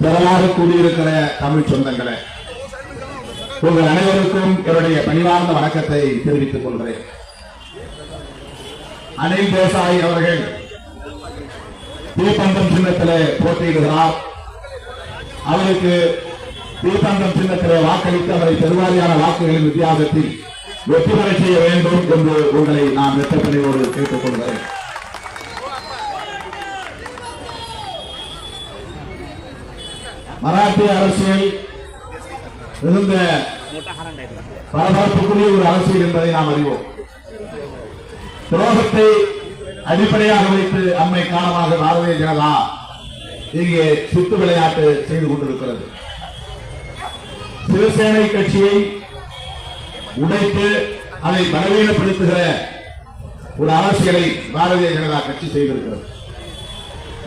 வரலாறு கூடியிருக்கிற தமிழ் சொந்தங்களே உங்கள் அனைவருக்கும் என்னுடைய பணிவார்ந்த வணக்கத்தை தெரிவித்துக் கொள்கிறேன். அனில் தேசாய் அவர்கள் தீப்பந்தம் சின்னத்திலே போட்டியிடுகிறார். அவருக்கு தீப்பந்தம் சின்னத்திலே வாக்களித்து அவரை பெருவாரியான வாக்குகளின் வித்தியாசத்தில் வெற்றி பெற செய்ய வேண்டும் என்று உங்களை நான் வெற்றப்பணியோடு கேட்டுக் மராட்டிய அரசியல் மிகுந்த பரபரப்புக்குரிய ஒரு அரசியல் என்பதை நாம் அறிவோம். துரோகத்தை அடிப்படையாக வைத்து அம்மை காலமாக பாரதிய ஜனதா இங்கே சுத்து விளையாட்டு செய்து கொண்டிருக்கிறது. சிவசேனை கட்சியை உடைத்து அதை பலவீனப்படுத்துகிற ஒரு அரசியலை பாரதிய ஜனதா கட்சி செய்திருக்கிறது.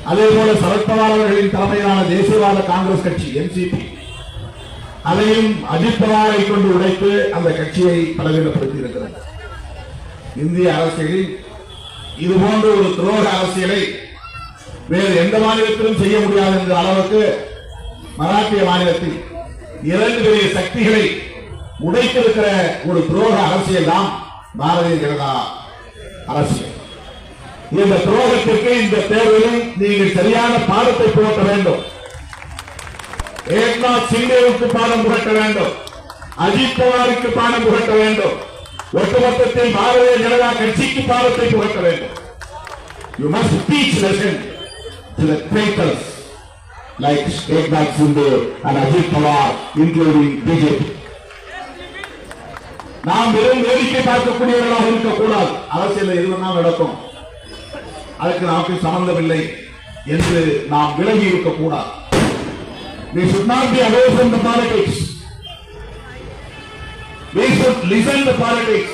அதே போல சரத்பவார் அவர்களின் தலைமையிலான தேசியவாத காங்கிரஸ் கட்சி என்சிபி அதையும் அஜித் பவாரை கொண்டு உடைத்து அந்த கட்சியை பலவீனப்படுத்தி இருக்கிறது இந்திய அரசியலில் இது போன்ற ஒரு துரோக அரசியலை வேறு எந்த மாநிலத்திலும் செய்ய முடியாது என்ற அளவுக்கு மராட்டிய மாநிலத்தில் இரண்டு பெரிய சக்திகளை உடைத்திருக்கிற ஒரு துரோக அரசியல் தான் பாரதிய ஜனதா அரசியல். இந்த துரோகத்திற்கு இந்த தேர்தலில் நீங்கள் சரியான பாடத்தை புகட்ட வேண்டும். ஏக்நாத் சிங்கேவுக்கு பாடம் புகட்ட வேண்டும். அஜித் பவாருக்கு பாடம் புகட்ட வேண்டும். ஒட்டுமொத்தத்தில் பாரதிய ஜனதா கட்சிக்கு பாடத்தை புகட்ட வேண்டும். You must teach lesson to the traitors like Eknath Shinde and Ajit Pawar, including BJP. நாம் வெறும் வேடிக்கை பார்க்கக்கூடியவர்களாக இருக்கக்கூடாது. அரசியல் எதுவெல்லாம் நடக்கும். அதுக்கு நமக்கு சம்பந்தமில்லை என்று நாம் விலகி இருக்கக்கூடாது We should not be away from the politics. We should listen to politics.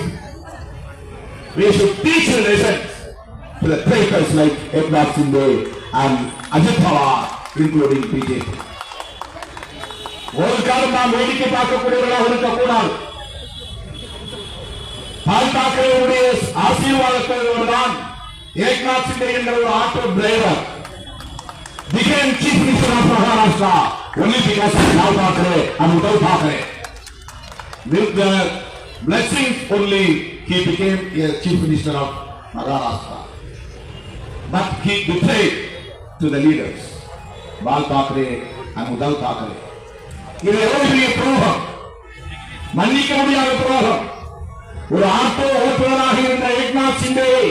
We should teach a lesson to the traitors like Eknath Shinde and Ajit Pawar, including BJP. ஒரு காலம் நாம் வேடிக்கை பார்க்கக்கூடியவர்களாக இருக்கக்கூடாது பால் தாக்கரேவுடைய ஆசீர்வாதத்தோடு தான் ஏக்நாத் சிண்டே என்ற ஒரு auto driver became chief minister of Maharashtra only because of Rao Thackeray and Uddhav Thackeray. With the blessings only he became a chief minister of Maharashtra. But he betrayed to the leaders, Bal Thackeray and Uddhav Thackeray. இது எவ்வளவு பெரிய துரோகம் மன்னிக்க முடியாத துரோகம் ஒரு auto ஓட்டுநராக இருந்த ஏக்நாத் சிண்டேயை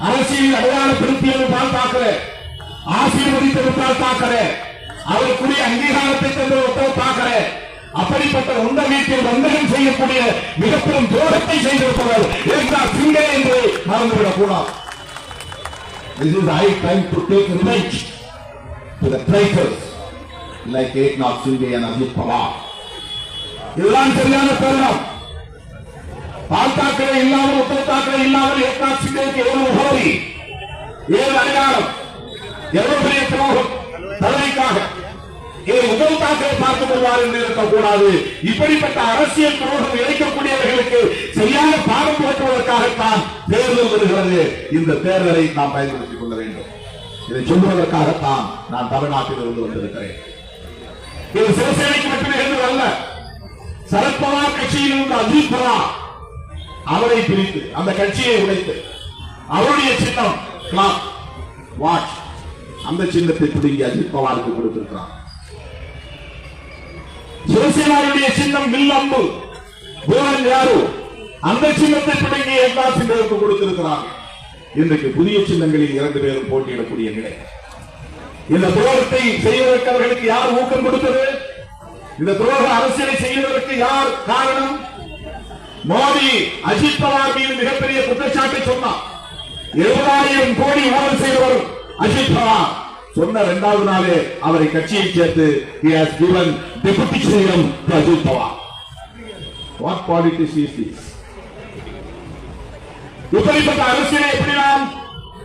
அரசியல் அடையாளப்படுத்தியது தான் தாக்கரே. ஆசீர்வதித்தது பால் தாக்கரே. அவருக்குரிய அங்கீகாரத்தை தந்த உத்தவ் அப்படிப்பட்ட உந்த வீட்டில் வந்தகம் செய்யக்கூடிய மிகப்பெரும் துரோகத்தை செய்திருப்பவர் ஏக்நாத் சிங்கே என்று மறந்துவிடக் கூடாது. This is high time to take revenge to the traitors like Eknath Shinde and Ajit Pawar. இதுதான் சரியான தருணம். பால் தாக்கரே இல்லாமல் உத்தவ் தாக்கரே இல்லாமல் ஏக்நாத் சிண்டேக்கு எவ்வளவு முகவரி ஏழு அடையாளம். எவ்வளவு பெரிய துரோகம்? தலைமைக்காக. இதை உதவு தாக்கரே பார்த்துக் கொள்வார் என்று இருக்கக்கூடாது. இப்படிப்பட்ட அரசியல் துரோகம் இழைக்கக்கூடியவர்களுக்கு சரியான பாடம் புகட்டுவதற்காகத்தான் தேர்தல் வருகிறது. இந்த தேர்தலை நாம் பயன்படுத்திக் கொள்ள வேண்டும். இதை சொல்வதற்காகத்தான் நான் தமிழ்நாட்டில் இருந்து வந்திருக்கிறேன். இது சிவசேனைக்கு மட்டுமே என்று அல்ல. சரத்பவார் கட்சியில் இருந்த அஜித் பவார் அவரை பிரித்து அந்த கட்சியை உடைத்து அவருடைய சின்னம் கிளாக் வாட்ச் அந்த சின்னத்தை பிடுங்கி அஜித் பவாருக்கு கொடுத்திருக்கிறார் சிவசேனாவுடைய சின்னம் வில் அம்பு பூரன் யாரு? அந்த சின்னத்தை பிடுங்கி எல்லா சிந்தருக்கு கொடுத்திருக்கிறார் இன்றைக்கு புதிய சின்னங்களில் இரண்டு பேரும் போட்டியிடக்கூடிய நிலை. இந்த துரோகத்தை செய்வதற்கு அவர்களுக்கு யார் ஊக்கம் கொடுத்தது? இந்த துரோக அரசியலை செய்வதற்கு யார் காரணம்? மோடி அஜித் பவார் மீது மிகப்பெரிய குற்றச்சாட்டை சொன்னார். எழுபதாயிரம் கோடி ஊழல் செய்தவர் அஜித் பவார். சொன்ன இரண்டாவது நாளே அவரை கட்சியை சேர்த்து he has given deputy CM to Ajith Pawar. What politics is this? இப்படிப்பட்ட அரசியலை எப்படி நாம்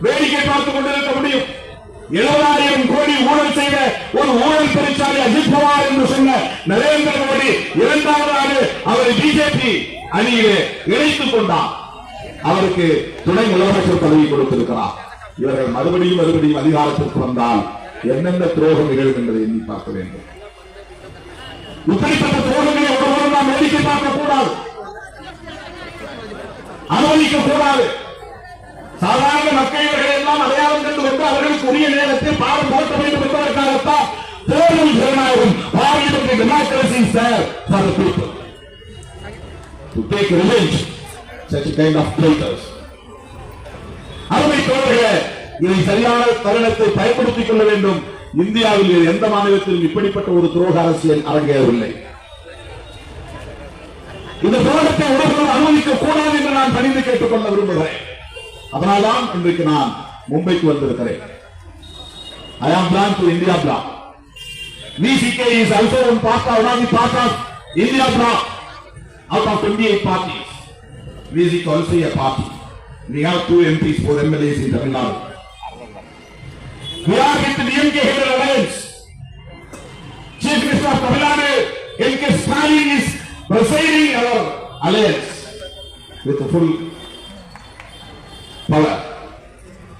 வேடிக்கை பார்த்துக் கொண்டிருக்க முடியும்? எழுபதாயிரம் கோடி ஊழல் செய்த ஒரு ஊழல் பெருச்சாளி அஜித் பவார் என்று சொன்ன நரேந்திர மோடி இரண்டாவது ஆண்டு அவரை பிஜேபி அணியிலே இணைத்துக் கொண்டார். அவருக்கு துணை முதலமைச்சர் பதவி கொடுத்திருக்கிறார். இவர்கள் மறுபடியும் மறுபடியும் அதிகாரத்திற்கு வந்தால் என்னென்ன துரோகம் நிகழ்கின்றது எண்ணி பார்க்க வேண்டும். இப்படிப்பட்ட துரோகங்களை ஒருவரும் நாம் வேடிக்கை பார்க்க கூடாது. அனுமதிக்க கூடாது. சாதாரண மக்கள் எல்லாம் அடையாளம் கண்டு கொண்டு அவர்களுக்கு உரிய நேரத்தில் பாடம் போட்ட வேண்டும் என்பதற்காகத்தான் தேர்தல் ஜனநாயகம் parliament democracy sir for to take revenge such kind of traitors அருமை தோழர்களே இதை சரியான தருணத்தை பயன்படுத்திக் கொள்ள வேண்டும். இந்தியாவில் எந்த மாநிலத்திலும் இப்படிப்பட்ட ஒரு துரோக அரசியல் அரங்கேறவில்லை. இந்த துரோகத்தை உலகம் அனுமதிக்க கூடாது என்று நான் பணிந்து கேட்டுக்கொள்ள விரும்புகிறேன். அதனால்தான் இன்றைக்கு நான் மும்பைக்கு வந்திருக்கிறேன். I am plan to India plan VCK is also one part of one part of India bloc out of 28 parties. VCK also a party. We have two MPs, four MLAs in Tamil Nadu. We are with the DMK headed alliance. Chief Minister of Tamil Nadu, M.K. Stalin is presiding our alliance with the full power.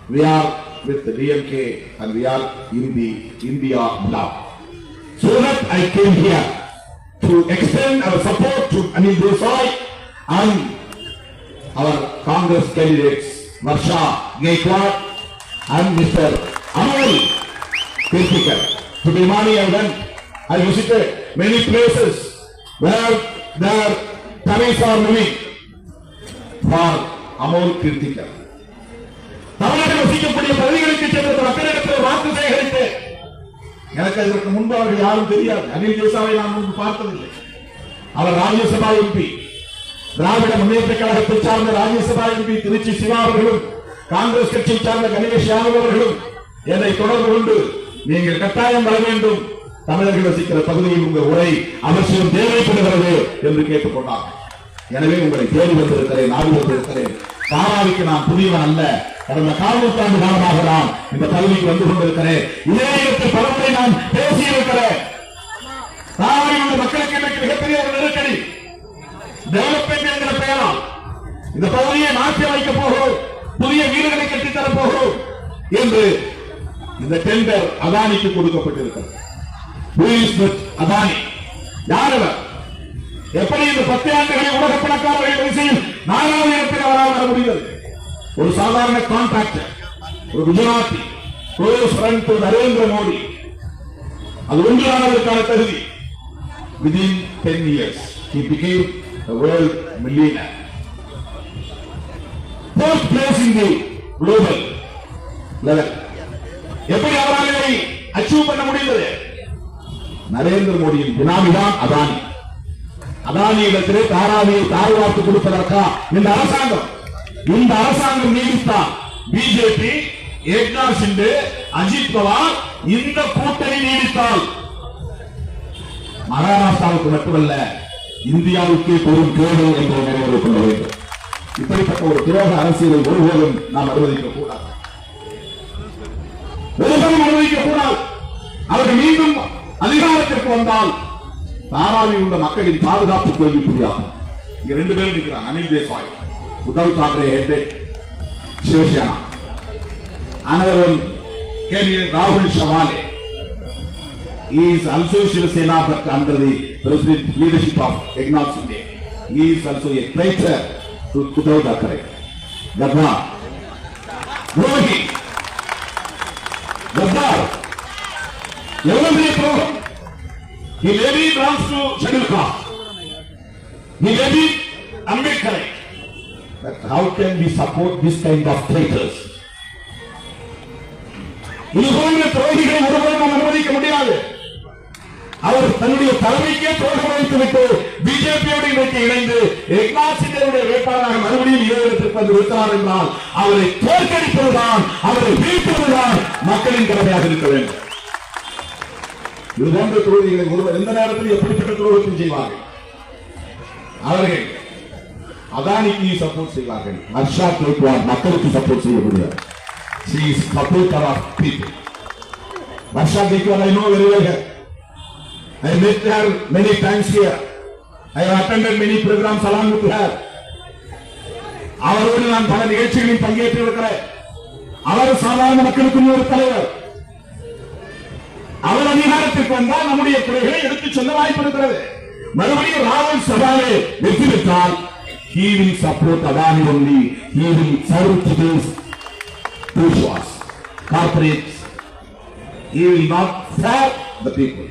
We are with the DMK and we are in the India bloc. So that I came here to extend our support மற்றும் Anil Desai and our Congress candidates Varsha Gaikwad and mister Amol Pesikar To be money and then I visited many places where their Tamils are living for Amol Kirtikar. வசிக்கக்கூடிய பகுதிகளுக்கு சென்ற மக்களிடத்தில் வாக்கு சேகரித்து எனக்கு அதற்கு முன்பு அவர்கள் யாரும் தெரியாது அனில் தேசாவை நான் முன்பு பார்த்ததில்லை அவர் ராஜ்யசபா எம்பி திராவிட முன்னேற்ற கழகத்தை சார்ந்த ராஜ்யசபா எம்பி திருச்சி சிவா அவர்களும் காங்கிரஸ் கட்சியை சார்ந்த கணேஷ் யாதவ் அவர்களும் என்னை தொடர்பு கொண்டு நீங்கள் கட்டாயம் வர வேண்டும். தமிழர்கள் வசிக்கிற பகுதியில் உங்கள் உரை அவசியம் தேவைப்படுகிறது என்று கேட்டுக்கொண்டார் எனவே உங்களை தேடி வந்திருக்கிறேன் நாடு வந்திருக்கிறேன். தாராவிக்கு நான் புதியவன் அல்ல. கடந்த கால் நூற்றாண்டு காலமாக நான் இந்த பகுதிக்கு வந்து கொண்டிருக்கிறேன். இதே இடத்தில் பலமுறை நான் பேசியிருக்கிறேன். தாராவில் மக்களுக்கு இன்றைக்கு மிகப்பெரிய ஒரு நெருக்கடி. டெவலப்மெண்ட் என்கிற பெயரால் இந்த பகுதியை மாற்றி அமைக்கப் போகிறோம். புதிய வீடுகளை கட்டித்தரப் போகிறோம் என்று இந்த டெண்டர் அதானிக்கு கொடுக்கப்பட்டிருக்கிறது. அதானி. யார் அவர்? எப்படி இந்த பத்து ஆண்டுகளில் உலக பணக்காரர்கள் வரிசையில் நாலாவது இடத்தில் அவரால் வர முடிந்தது? ஒரு சாதாரண கான்ட்ராக்டர் ஒரு குஜராத்தி நரேந்திர மோடி. அது ஒன்றானதற்கான தகுதி. Within 10 years, he became a world millionaire. Fourth place in the global level. எப்படி அவரால் இதை அச்சீவ் பண்ண முடிந்தது? நரேந்திர மோடியின் பினாமிதான் அதானி. அதானி இடத்திலே தாராவியை தாழ்வார்த்து கொடுப்பதற்கா? இந்த அரசாங்கம். இந்த அரசாங்கம் நீடித்தான் பிஜேபி ஏக்நாத் சிண்டு அஜித் பவார் இந்த கூட்டணி நீடித்தால் மகாராஷ்டிராவுக்கு மட்டுமல்ல இந்தியாவுக்கே பெரும் கேடு என்று நினைவு கொள்ள வேண்டும். இப்படிப்பட்ட ஒரு துரோக அரசியலை ஒருபோதும் நாம் அனுமதிக்க கூடாது. ஒருபோதும் அனுமதிக்க கூடாது. அவர்கள் மீண்டும் அதிகாரத்திற்கு வந்தால் தாராவில் உள்ள மக்களின் பாதுகாப்பு கேள்விக்குறியாகும் இங்க ரெண்டு பேரும் இருக்கிறாங்க அனில் தேசாய் உத்தவ் தாக்கரே ஹெட்டே சிவசேனா. another கேள்வி ராகுல் சவாலே. is also Shiva Sena but under the president leadership of Eknath Shinde. He is also a traitor to Uddhav Thackeray. Gadhar. Rohi. Gadhar. எவ்வளவு பெரிய துரோகம் He levied belongs to scheduled caste. He levied Ambedkar. But how can we support this kind of traitors? இது போன்ற துரோகிகளை ஒருவரும் நாம் அனுமதிக்க முடியாது அவர் தன்னுடைய தலைமைக்கே துரோகம் வைத்து விட்டு பிஜேபியோடு இன்றைக்கு இணைந்து எக்னாசிங்கருடைய வேட்பாளராக மறுபடியும் ஈழத்திற்கு வந்து இருக்கிறார் என்றால் அவரை தோற்கடிப்பதுதான் அவரை வீழ்த்துவதுதான் மக்களின் கடமையாக இருக்க வேண்டும் இது போன்ற தொகுதிகளை ஒருவர் எந்த நேரத்தில் எப்படிப்பட்ட துரோகத்தையும் செய்வார்கள் அவர்கள் அதானிக்கு சப்போர்ட் செய்வார்கள் ஹர்ஷா கேட்வார் மக்களுக்கு சப்போர்ட் செய்ய முடியாது She is supporter of people. Varsha Gaikwad you know very well her. I met her many times here. I have attended many programs along with her. அவரோடு நான் பல நிகழ்ச்சிகளில் பங்கேற்றிருக்கிறேன் அவர் சாதாரண மக்களுக்கு ஒரு தலைவர் அவர் அதிகாரத்திற்கு வந்தால் நம்முடைய குறைகளை எடுத்துச் சொல்ல வாய்ப்பு இருக்கிறது மறுபடியும் ராகுல் சபாவே வெற்றி பெற்றால் he will support Adani only he will serve to these bourgeois corporates he will not serve the people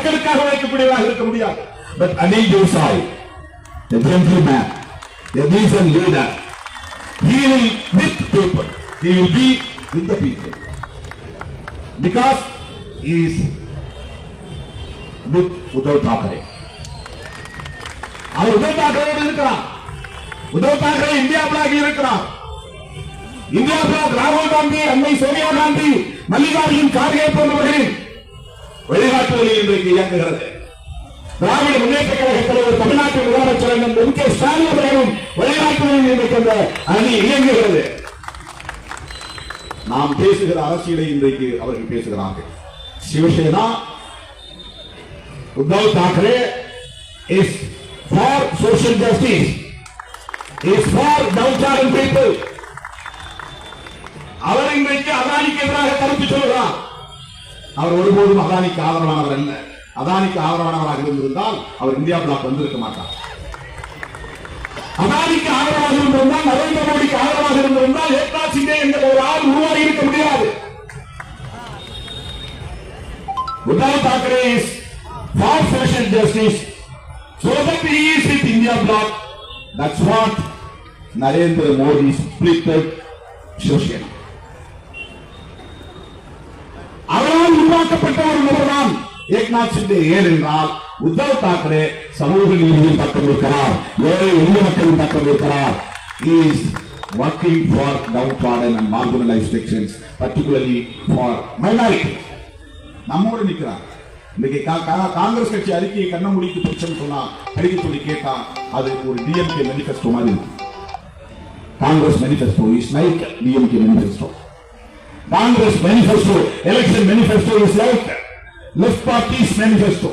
மக்களுக்காக உழைக்கக்கூடியவராக இருக்க முடியாது. But Anil Desai a gentleman a decent leader he will with people he will be with the people. Because he is with Uddhav Thackeray அவர் உத்தவ் தாக்கரேயோடு இருக்கிறார். Uddhav Thackeray India bloc இருக்கிறார். India bloc ராகுல் காந்தி அன்னை சோனியா காந்தி மல்லிகார்ஜுன் கார்கே போன்றவர்களின் வழிகாட்டுதலில் இன்றைக்கு இயங்குகிறது. திராவிட முன்னேற்ற கழக தலைவர் தமிழ்நாட்டு முதலமைச்சர் எம் கே. ஸ்டாலின் அவர்களும் வழிகாட்டுதலில் இன்றைக்கு அந்த அணி இயங்குகிறது. நாம் பேசுகிற அரசியலை இன்றைக்கு அவர்கள் பேசுகிறார்கள். Shiv Sena Uddhav Thackeray is for social justice is for down people அவர் இன்றைக்கு அதானிக்கு எதிராக கருத்து சொல்கிறார் அவர் ஒருபோதும் அதானிக்கு ஆதரவானவர் அல்ல. அதானிக்கு ஆதரவானவராக இருந்திருந்தால் அவர் இந்தியா பிளாக் வந்திருக்க மாட்டார். அதானிக்கு ஆதரவாக இருந்திருந்தால் நரேந்திர மோடிக்கு ஆதரவாக இருந்திருந்தால் ஏக்நாத் சிங்கே என்ற ஒரு ஆள் உருவாகி இருக்க முடியாது. Uddhav Thackeray is for social justice so that he is with India bloc. That's what Narendra Modi splitted Shiv அவரால் உருவாக்கப்பட்ட ஒரு நபர் தான் ஏக்நாத் சிண்டே. ஏனென்றால் உத்தவ் தாக்கரே சமூக நீதியின் பக்கம் இருக்கிறார் ஏழை எளிய மக்களும் பக்கம் இருக்கிறார் is is working for downtrodden and marginalized sections, particularly for minority. நம்மோடு நிற்கிறார். இன்னைக்கு காங்கிரஸ் கட்சி அறிக்கையை கண்ண முடிக்கு பிரச்சனை சொன்னா அறிக்கை சொல்லி கேட்டா அது ஒரு டிஎம்கே மேனிஃபெஸ்டோ மாதிரி Congress manifesto is like DMK manifesto Congress manifesto, election manifesto is like left party's manifesto.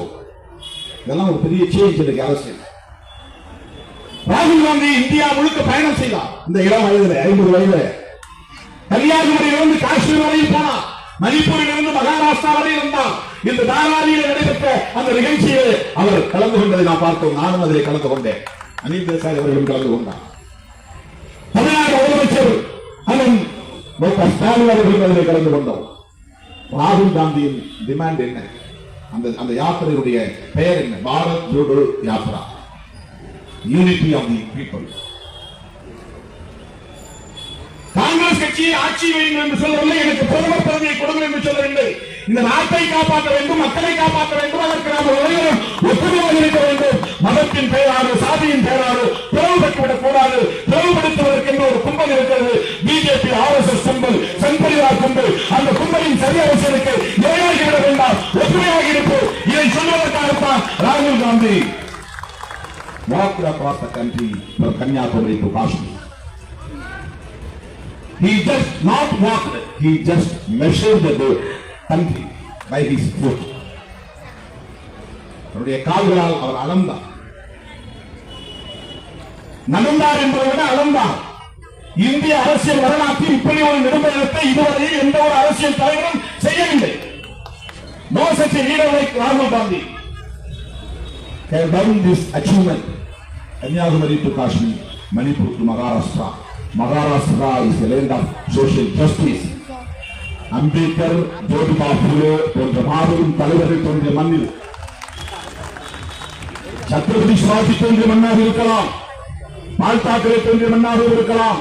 இதெல்லாம் ஒரு பெரிய சேஞ்ச் இன்னைக்கு அரசியல். ராகுல் காந்தி இந்தியா முழுக்க பயணம் செய்தார். இந்த இளம் வயதுல ஐம்பது வயதுல. கன்னியாகுமரியிலிருந்து காஷ்மீர் வரையில் போனார். மணிப்பூரில் இருந்து மகாராஷ்டிரா வரை இருந்தார். இந்த தாராவியில் நடைபெற்ற அந்த நிகழ்ச்சியில் அவர் கலந்து கொண்டதை நான் பார்த்தோம். நானும் அதில் கலந்து கொண்டேன். அனில் தேசாய் அவர்களும் கலந்து கொண்டார். தமிழ்நாடு முதலமைச்சர் அண்ணன் மு க ஸ்டாலின் அவர்கள் அதில் கலந்து கொண்டோம். ராகுல் காந்தியின் டிமாண்ட் என்ன? அந்த அந்த யாத்திரையுடைய பெயர் என்ன? Bharat Jodo Yatra unity of the people Congress கட்சியை ஆட்சி வையுங்கள் என்று சொல்லவில்லை. எனக்கு பிரதமர் பதவியை கொடுங்கள் என்று சொல்லவில்லை. இந்த நாட்டை காப்பாற்ற வேண்டும் மக்களை காப்பாற்ற வேண்டும் அதற்கு நாம் அனைவரும் ஒற்றுமையாக இருக்க வேண்டும். மதத்தின் பெயராறு சாதியின் பெயர் walked across the country from Kanyakumari to Kashmir. He just not walked, he just measured the country by his foot. அவருடைய கால்களால் அவர் அளந்தார் நடந்தார் என்பதை விட அளந்தார் இந்திய அரசியல் வரலாற்றில் இப்படி ஒரு நெடும்பயணத்தை இதுவரையில் எந்த ஒரு அரசியல் தலைவரும் செய்யவில்லை நோ சச் லீடர் லைக் ராகுல் Gandhi have done this achievement. Kanyakumari to Kashmir Manipur to Maharashtra Maharashtra is land of social justice Ambedkar Jyotiba Phule போன்ற மாபெரும் தலைவர்கள் தோன்றிய மண்ணில் சத்ரபதி சிவாஜி தோன்றிய மண்ணாக இருக்கலாம். பால் தாக்கரே தோன்றிய மண்ணாக இருக்கலாம்.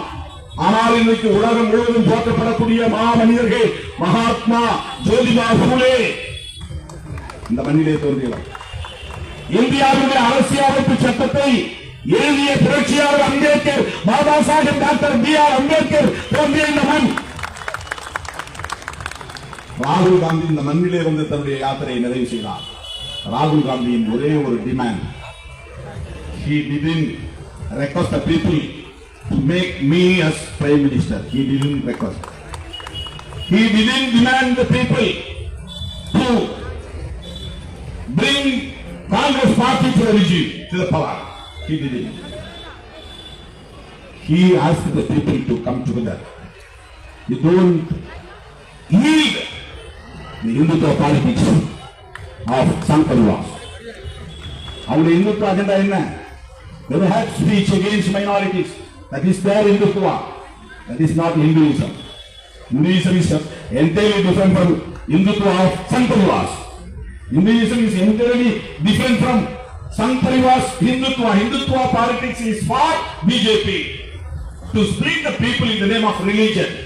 ஆனால் இன்றைக்கு உலகம் முழுவதும் போற்றப்படக்கூடிய மாமனிதர்கள் மகாத்மா ஜோதிபா பூலே. இந்த மண்ணிலே தோன்றியவர். இந்தியாவுடைய அரசியலமைப்பு சட்டத்தை எழுதிய புரட்சியாளர் Ambedkar Baba Saheb doctor B R Ambedkar தோன்றிய இந்த மண் ராகுல் காந்தி இந்த மண்ணிலே வந்து தன்னுடைய யாத்திரையை நிறைவு செய்தார் ராகுல் காந்தியின் ஒரே ஒரு demand he didn't request the people to make me as prime minister he didn't request he didn't demand the people to bring Congress party to the regime, to the power. He didn't. He asked the people to come together. You don't yield. the Hindutva politics of Sangh Parivar. அவருடைய இந்துத்துவ agenda என்ன They have speech against minorities. That is their Hindutva. That is not Hinduism. Hinduism is entirely different from Hindutva of Sangh Parivars. Hinduism is entirely different from Sangh Parivar's Hindutva. Hindutva politics is for BJP. To split the people in the name of religion.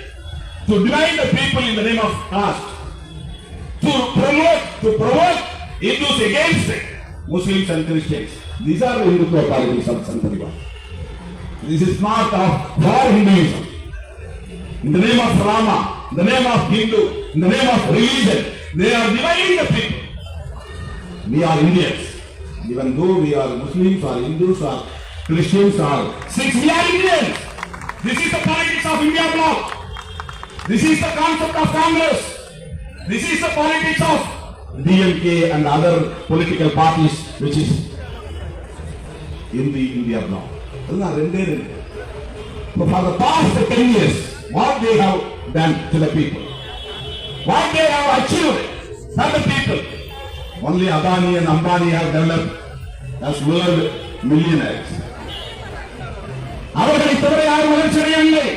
To divide the people in the name of caste. To promote, to provoke Hindus against Muslims and Christians. These are the Hindutva politics of Sangh Parivar. This is not of for Hinduism. In the name of Rama, in the name of Hindu, in the name of religion, they are dividing the people. We are Indians. Even though we are Muslims or Hindus or Christians or Sikhs, we are Indians. This is the politics of India block. This is the concept of Congress. This is the politics of DMK and other political parties which is in the India bloc. So for the past 10 years, what they have done to the people, what they have achieved not the people, only Adani and Ambani have developed as world millionaires. அவர்களை தவிர யாரும் வளர்ச்சி அடையவில்லை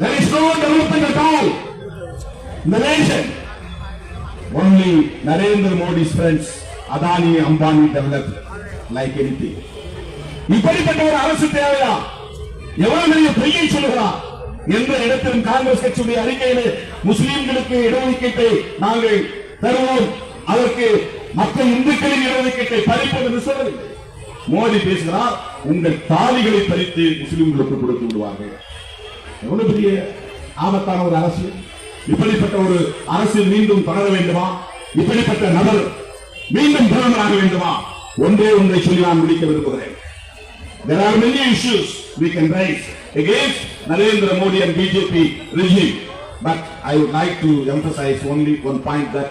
There is no development at all in the nation. Only Narendra Modi's friends, Adani, Ambani developed like anything. இப்படிப்பட்ட ஒரு அரசு தேவையா எவ்வளவு பெரிய பொய்யை சொல்லுகிறார் எந்த இடத்திலும் காங்கிரஸ் கட்சியுடைய அறிக்கையிலே முஸ்லீம்களுக்கு இடஒதுக்கீட்டை நாங்கள் தருவோம் அதற்கு மற்ற இந்துக்களின் இடஒதுக்கீட்டை பறிப்பது என்று மோடி பேசுகிறார் உங்கள் தாலிகளை பறித்து முஸ்லிம்களுக்கு கொடுத்து விடுவார்கள். எவ்வளவு பெரிய ஆபத்தான ஒரு அரசு. இப்படிப்பட்ட ஒரு அரசு மீண்டும் தொடர வேண்டுமா? இப்படிப்பட்ட நபர் மீண்டும் பிரதமராக வேண்டுமா? ஒன்றே ஒன்றை சொல்லி நான் முடிக்க விரும்புகிறேன். There are many issues we can raise against Narendra Modi and BJP regime. But I would like to emphasize only one point that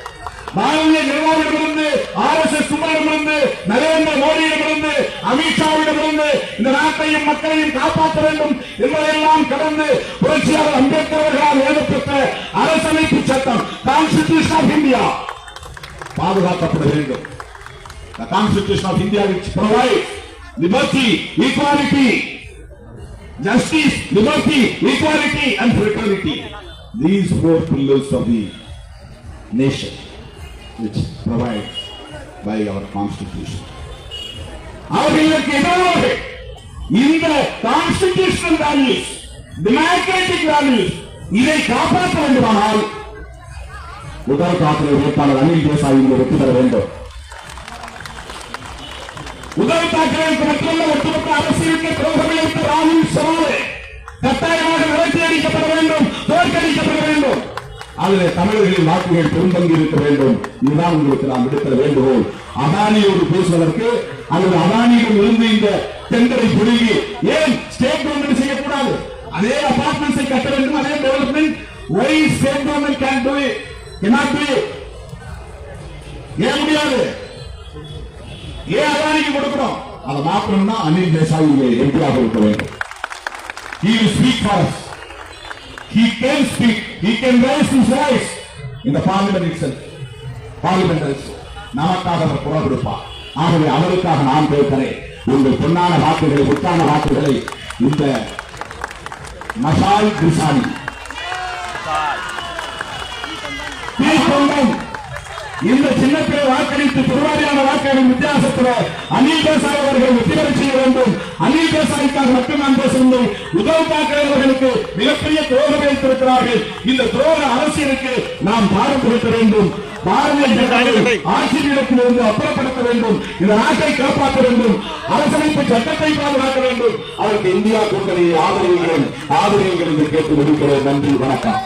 Bharatiya ஜனதாவிடமிருந்து R S S குமாரிடமிருந்து நரேந்திர மோடியிடமிருந்து அமித்ஷாவிடமிருந்து இந்த நாட்டையும் மக்களையும் காப்பாற்ற வேண்டும் என்பதையெல்லாம் கடந்து புரட்சியாளர் அம்பேத்கர் அவர்களால் எழுதப்பட்ட அரசமைப்பு சட்டம் கான்ஸ்டிடியூஷன் ஆஃப் இந்தியா பாதுகாக்கப்பட வேண்டும். The Constitution of India which provides liberty, equality, justice, liberty, equality and fraternity. These four pillars of the nation. Which provided by our Constitution. அவர்களுக்கு எதிராக இந்த கான்ஸ்டிடியூஷனல் வேல்யூஸ் டெமோக்ராட்டிக் வேல்யூஸ் இதை காப்பாற்ற வேண்டுமானால் முதல் காப்பீடு வேட்பாளர் அனில் தேசாய் இங்கே வெற்றி பெற வேண்டும். உதவி தாக்கரேவுக்கு மட்டுமல்ல ஒட்டுமொத்த அரசியலுக்கு துரோகம் இழைத்த ராகுல் சவாலே கட்டாயமாக விரட்டி அடிக்கப்பட வேண்டும் தோற்கடிக்கப்பட வேண்டும். அதுல தமிழர்களின் வாக்குகள் பெரும்பங்கு இருக்க வேண்டும். இதுதான் உங்களுக்கு நாம் விடுத்த வேண்டுகோள். அதானியோடு பேசுவதற்கு அல்லது அதானியிடம் இருந்து இந்த டெண்டரை புடுங்கி ஏன் ஸ்டேட் கவர்மெண்ட் செய்யக்கூடாது? அதே அபார்ட்மெண்ட்ஸை கட்ட வேண்டும் அதே development why state government can do it ஏன் முடியாது? ஏன் அதானிக்கு கொடுக்கணும் அதை மாற்றணும்னா அனில் தேசாய் எம்பியாக இருக்க வேண்டும். He will speak for us. He can speak. He can raise his voice. In the parliament itself. Parliament itself. நமக்காக அவர் குரல் கொடுப்பார். ஆகவே அவருக்காக நான் கேட்கிறேன் உங்கள் பொன்னான வாக்குகளை முத்தான வாக்குகளை இந்த மசால் தீர்க்கொண்டோம் இந்த சின்னத்திலே வாக்களித்து பெருவாரியான வாக்குகளின் வித்தியாசத்தில் அனில் தேசாய் அவர்கள் வெற்றி பெற செய்ய வேண்டும். அனில் தேசாய்க்காக மட்டும் நான் பேசவில்லை உத்தவ் தாக்கரே அவர்களுக்கு மிகப்பெரிய துரோகம் வைத்திருக்கிறார்கள். இந்த துரோக அரசியலுக்கு நாம் பாடம் கொடுக்க வேண்டும். பாரதிய ஜனதாவை ஆட்சியிடத்திலிருந்து அப்புறப்படுத்த வேண்டும். இந்த நாட்டை காப்பாற்ற வேண்டும். அரசமைப்பு சட்டத்தை பாதுகாக்க வேண்டும். அதற்கு இந்தியா கூட்டணியை ஆதரவுகிறேன் ஆதரவுகள் என்று கேட்டு முடிக்கிறேன் நன்றி. வணக்கம்.